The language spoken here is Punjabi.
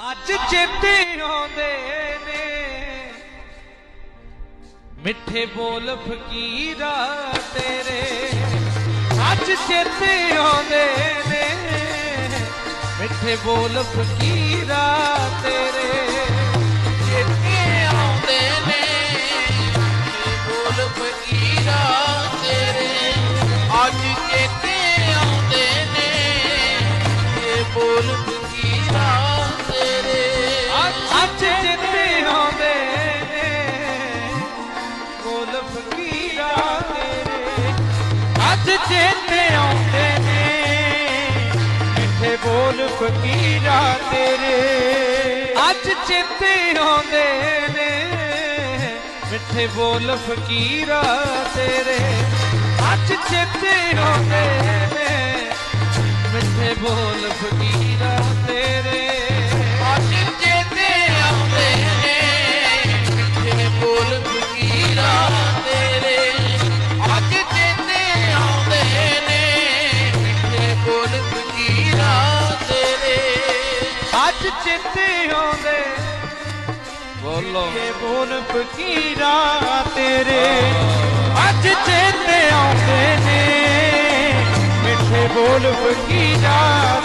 ਅੱਜ ਚੇਤੇ ਆਉਂਦੇ ਨੇ। ਮਿੱਠੇ ਬੋਲ ਫਕੀਰਾ ਤੇਰੇ। ਅੱਜ ਚੇਤੇ ਆਉਂਦੇ ਨੇ। ਮਿੱਠੇ ਬੋਲ ਫਕੀਰਾ ਤੇਰੇ। ਚੇਤੇ ਆਉਂਦੇ ਨੇ। ਬੋਲ ਫਕੀਰਾ ਤੇਰੇ। ਅੱਜ ਚੇਤੇ ਆਉਂਦੇ ਨੇ। ਇਹ ਬੋਲ ਅੱਜ ਚੇਤੇ ਆਉਂਦੇ ਨੇ। ਮਿੱਠੇ ਬੋਲ ਫਕੀਰਾ ਤੇਰੇ। ਅੱਜ ਚੇਤੇ ਆਉਂਦੇ ਨੇ। ਮਿੱਠੇ ਬੋਲ ਫਕੀਰਾ ਤੇਰੇ। ਅੱਜ ਚੇਤੇ ਆਉਂਦੇ ਨੇ। ਮਿੱਠੇ ਬੋਲ ਫਕੀਰਾ ਅੱਜ ਚੇਤੇ ਆਉਂਦੇ। ਬੋਲੋ। ਇਹ ਬੋਲ ਫਕੀਰਾ ਤੇਰੇ। ਅੱਜ ਚੇਤੇ ਆਉਂਦੇ ਨੇ। ਮਿੱਠੇ ਬੋਲ ਫਕੀਰਾ